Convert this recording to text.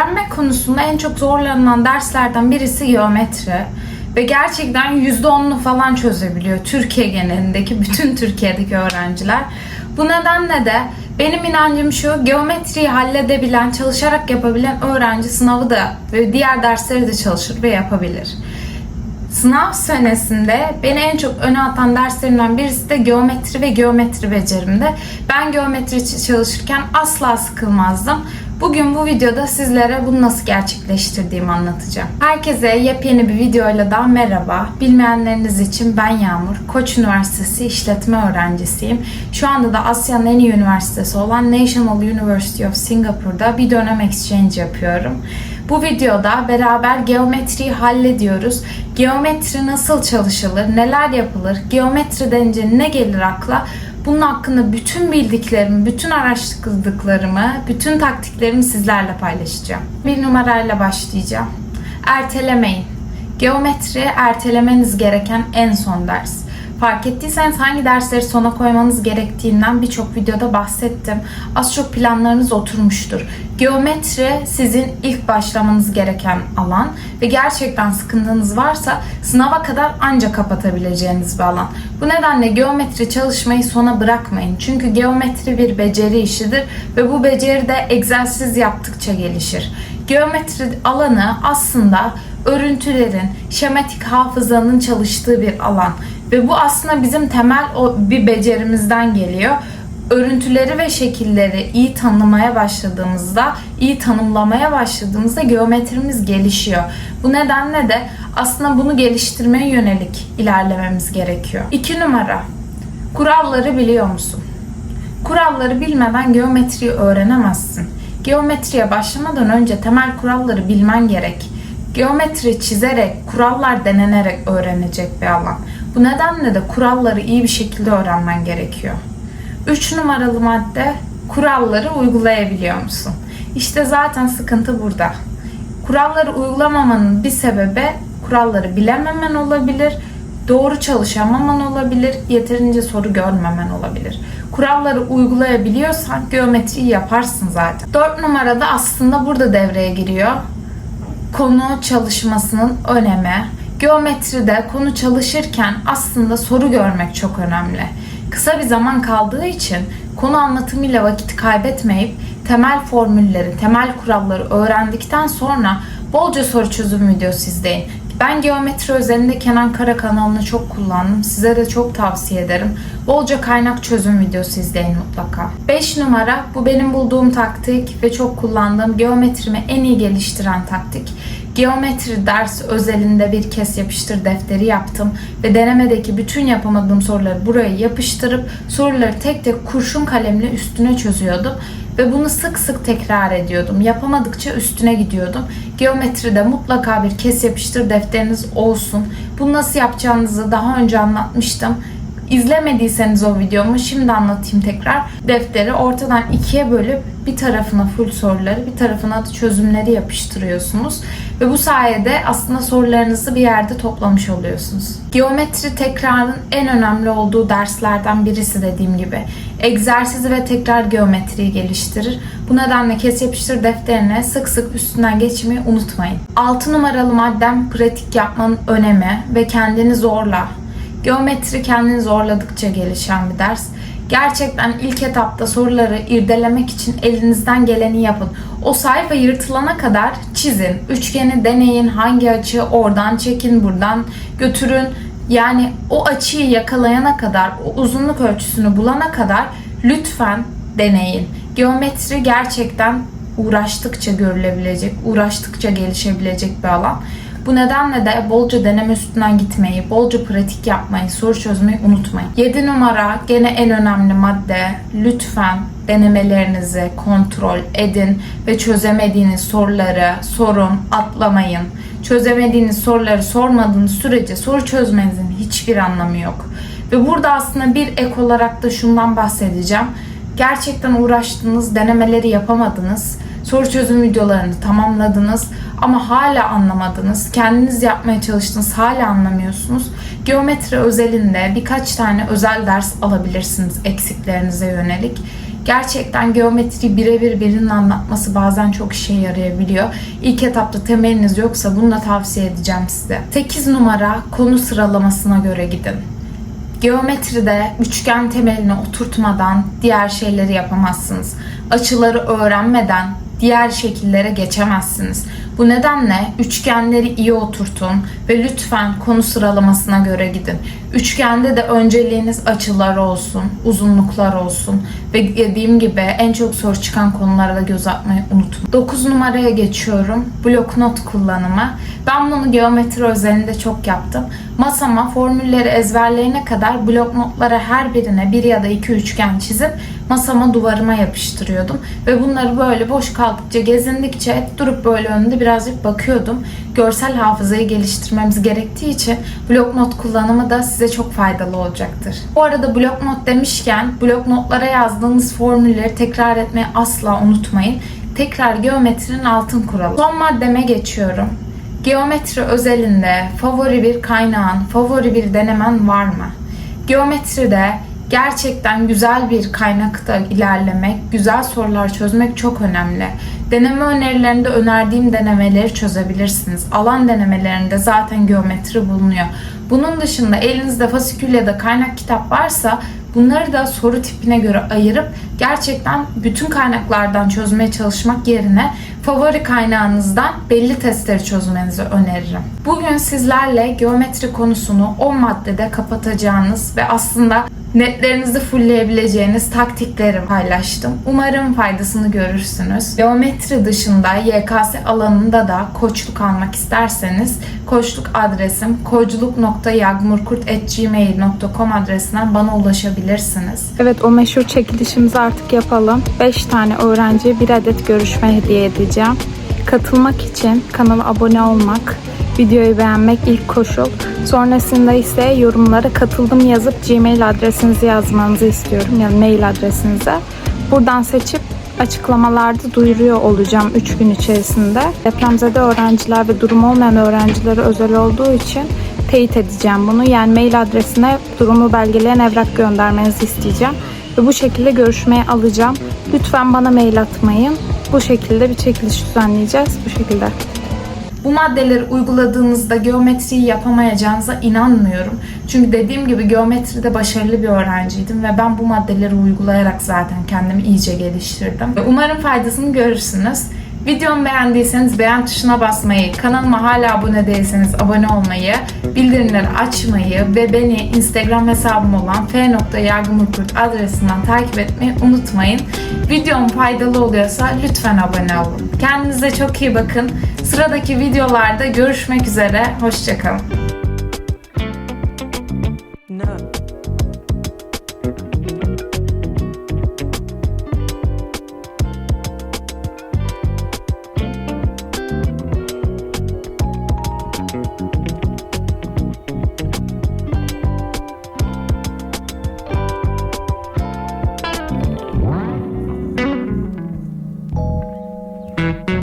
Öğrenme konusunda en çok zorlanılan derslerden birisi geometri. Ve gerçekten %10'unu falan çözebiliyor Türkiye genelindeki, bütün Türkiye'deki öğrenciler. Bu nedenle de benim inancım şu, geometriyi halledebilen, çalışarak yapabilen öğrenci sınavı da ve diğer dersleri de çalışır ve yapabilir. Sınav senesinde beni en çok öne atan derslerimden birisi de geometri ve geometri becerimde. Ben geometri çalışırken asla sıkılmazdım. Bugün bu videoda sizlere bunu nasıl gerçekleştirdiğimi anlatacağım. Herkese yepyeni bir videoyla daha merhaba. Bilmeyenleriniz için ben Yağmur. Koç Üniversitesi işletme öğrencisiyim. Şu anda da Asya'nın en iyi üniversitesi olan National University of Singapore'da bir dönem exchange yapıyorum. Bu videoda beraber geometriyi hallediyoruz. Geometri nasıl çalışılır, neler yapılır, geometri denince ne gelir akla bunun hakkında bütün bildiklerimi, bütün araştırdıklarımı, bütün taktiklerimi sizlerle paylaşacağım. Bir numarayla başlayacağım. Ertelemeyin. Geometri ertelemeniz gereken en son ders. Fark ettiyseniz hangi dersleri sona koymanız gerektiğinden birçok videoda bahsettim. Az çok planlarınız oturmuştur. Geometri sizin ilk başlamanız gereken alan ve gerçekten sıkıntınız varsa sınava kadar anca kapatabileceğiniz bir alan. Bu nedenle geometri çalışmayı sona bırakmayın. Çünkü geometri bir beceri işidir ve bu beceri de egzersiz yaptıkça gelişir. Geometri alanı aslında örüntülerin, şematik hafızanın çalıştığı bir alan. Ve bu aslında bizim temel o bir becerimizden geliyor. Örüntüleri ve şekilleri iyi tanımaya başladığımızda, iyi tanımlamaya başladığımızda geometrimiz gelişiyor. Bu nedenle de aslında bunu geliştirmeye yönelik ilerlememiz gerekiyor. İki numara. Kuralları biliyor musun? Kuralları bilmeden geometriyi öğrenemezsin. Geometriye başlamadan önce temel kuralları bilmen gerek. Geometri çizerek, kurallar denenerek öğrenecek bir alan. Bu nedenle de kuralları iyi bir şekilde öğrenmen gerekiyor. 3 numaralı madde kuralları uygulayabiliyor musun? İşte zaten sıkıntı burada. Kuralları uygulamamanın bir sebebi kuralları bilememen olabilir, doğru çalışamaman olabilir, yeterince soru görmemen olabilir. Kuralları uygulayabiliyorsan geometriyi yaparsın zaten. 4 numarada aslında burada devreye giriyor. Konu çalışmasının önemi. Geometride konu çalışırken aslında soru görmek çok önemli. Kısa bir zaman kaldığı için konu anlatımıyla vakit kaybetmeyip temel formülleri, temel kuralları öğrendikten sonra bolca soru çözüm videosu izleyin. Ben geometri özelinde Kenan Kara kanalını çok kullandım. Size de çok tavsiye ederim. Bolca kaynak çözüm videosu izleyin mutlaka. 5 numara bu benim bulduğum taktik ve çok kullandığım geometrimi en iyi geliştiren taktik. Geometri ders özelinde bir kes yapıştır defteri yaptım ve denemedeki bütün yapamadığım soruları buraya yapıştırıp soruları tek tek kurşun kalemle üstüne çözüyordum ve bunu sık sık tekrar ediyordum. Yapamadıkça üstüne gidiyordum. Geometride mutlaka bir kes yapıştır defteriniz olsun. Bunu nasıl yapacağınızı daha önce anlatmıştım. İzlemediyseniz o videomu şimdi anlatayım tekrar. Defteri ortadan ikiye bölüp bir tarafına full soruları, bir tarafına da çözümleri yapıştırıyorsunuz. Ve bu sayede aslında sorularınızı bir yerde toplamış oluyorsunuz. Geometri tekrarın en önemli olduğu derslerden birisi dediğim gibi. Egzersizi ve tekrar geometriyi geliştirir. Bu nedenle kes yapıştır defterine sık sık üstünden geçmeyi unutmayın. 6 numaralı maddem pratik yapmanın önemi ve kendini zorla. Geometri kendini zorladıkça gelişen bir ders. Gerçekten ilk etapta soruları irdelemek için elinizden geleni yapın. O sayfa yırtılana kadar çizin. Üçgeni deneyin. Hangi açı oradan çekin, buradan götürün. Yani o açıyı yakalayana kadar, o uzunluk ölçüsünü bulana kadar lütfen deneyin. Geometri gerçekten uğraştıkça görülebilecek, uğraştıkça gelişebilecek bir alan. Bu nedenle de bolca deneme üstünden gitmeyi, bolca pratik yapmayı, soru çözmeyi unutmayın. 7 numara gene en önemli madde. Lütfen denemelerinizi kontrol edin ve çözemediğiniz soruları sorun, atlamayın. Çözemediğiniz soruları sormadığınız sürece soru çözmenizin hiçbir anlamı yok. Ve burada aslında bir ek olarak da şundan bahsedeceğim. Gerçekten uğraştınız, denemeleri yapamadınız soru çözüm videolarını tamamladınız ama hala anlamadınız. Kendiniz yapmaya çalıştınız, hala anlamıyorsunuz. Geometri özelinde birkaç tane özel ders alabilirsiniz eksiklerinize yönelik. Gerçekten geometri birebir birinin anlatması bazen çok işe yarayabiliyor. İlk etapta temeliniz yoksa bunu da tavsiye edeceğim size. 8 numara konu sıralamasına göre gidin. Geometride üçgen temelini oturtmadan diğer şeyleri yapamazsınız. Açıları öğrenmeden diğer şekillere geçemezsiniz. Bu nedenle üçgenleri iyi oturtun ve lütfen konu sıralamasına göre gidin. Üçgende de önceliğiniz açılar olsun, uzunluklar olsun ve dediğim gibi en çok soru çıkan konulara da göz atmayı unutmayın. 9 numaraya geçiyorum. Blok not kullanımı. Ben bunu geometri özelinde çok yaptım. Masama formülleri ezberleyene kadar blok notlara her birine bir ya da iki üçgen çizip masama duvarıma yapıştırıyordum. Ve bunları böyle boş kaldıkça gezindikçe durup böyle önünde birazcık bakıyordum. Görsel hafızayı geliştirmemiz gerektiği için blok not kullanımı da size çok faydalı olacaktır. Bu arada blok not demişken blok notlara yazdığınız formülleri tekrar etmeyi asla unutmayın. Tekrar geometrinin altın kuralı. Son maddeme geçiyorum. Geometri özelinde favori bir kaynağın, favori bir denemen var mı? Geometride gerçekten güzel bir kaynakta ilerlemek, güzel sorular çözmek çok önemli. Deneme önerilerinde önerdiğim denemeleri çözebilirsiniz. Alan denemelerinde zaten geometri bulunuyor. Bunun dışında elinizde fasikül ya da kaynak kitap varsa bunları da soru tipine göre ayırıp gerçekten bütün kaynaklardan çözmeye çalışmak yerine favori kaynağınızdan belli testleri çözmenizi öneririm. Bugün sizlerle geometri konusunu 10 maddede kapatacağınız ve aslında netlerinizi fullleyebileceğiniz taktikleri paylaştım. Umarım faydasını görürsünüz. Geometri dışında YKS alanında da koçluk almak isterseniz koçluk adresim koculuk.yagmurkurt.gmail.com adresinden bana ulaşabilirsiniz. Evet o meşhur çekilişimizi artık yapalım. 5 tane öğrenciye bir adet görüşme hediye edeceğim. Katılmak için kanala abone olmak, videoyu beğenmek ilk koşul. Sonrasında ise yorumlara katıldım yazıp gmail adresinizi yazmanızı istiyorum. Yani mail adresinize. Buradan seçip açıklamalarda duyuruyor olacağım 3 gün içerisinde. Depremzede öğrenciler ve durumu olmayan öğrencilere özel olduğu için teyit edeceğim bunu. Yani mail adresine durumu belgeleyen evrak göndermenizi isteyeceğim. Ve bu şekilde görüşmeye alacağım. Lütfen bana mail atmayın. Bu şekilde bir çekiliş düzenleyeceğiz. Bu şekilde. Bu maddeleri uyguladığınızda geometriyi yapamayacağınıza inanmıyorum. Çünkü dediğim gibi geometride başarılı bir öğrenciydim ve ben bu maddeleri uygulayarak zaten kendimi iyice geliştirdim. Umarım faydasını görürsünüz. Videomu beğendiyseniz beğen tuşuna basmayı, kanalıma hala abone değilseniz abone olmayı, bildirimleri açmayı ve beni Instagram hesabım olan f.yargımurkurt adresinden takip etmeyi unutmayın. Videom faydalı oluyorsa lütfen abone olun. Kendinize çok iyi bakın. Sıradaki videolarda görüşmek üzere. Hoşçakalın.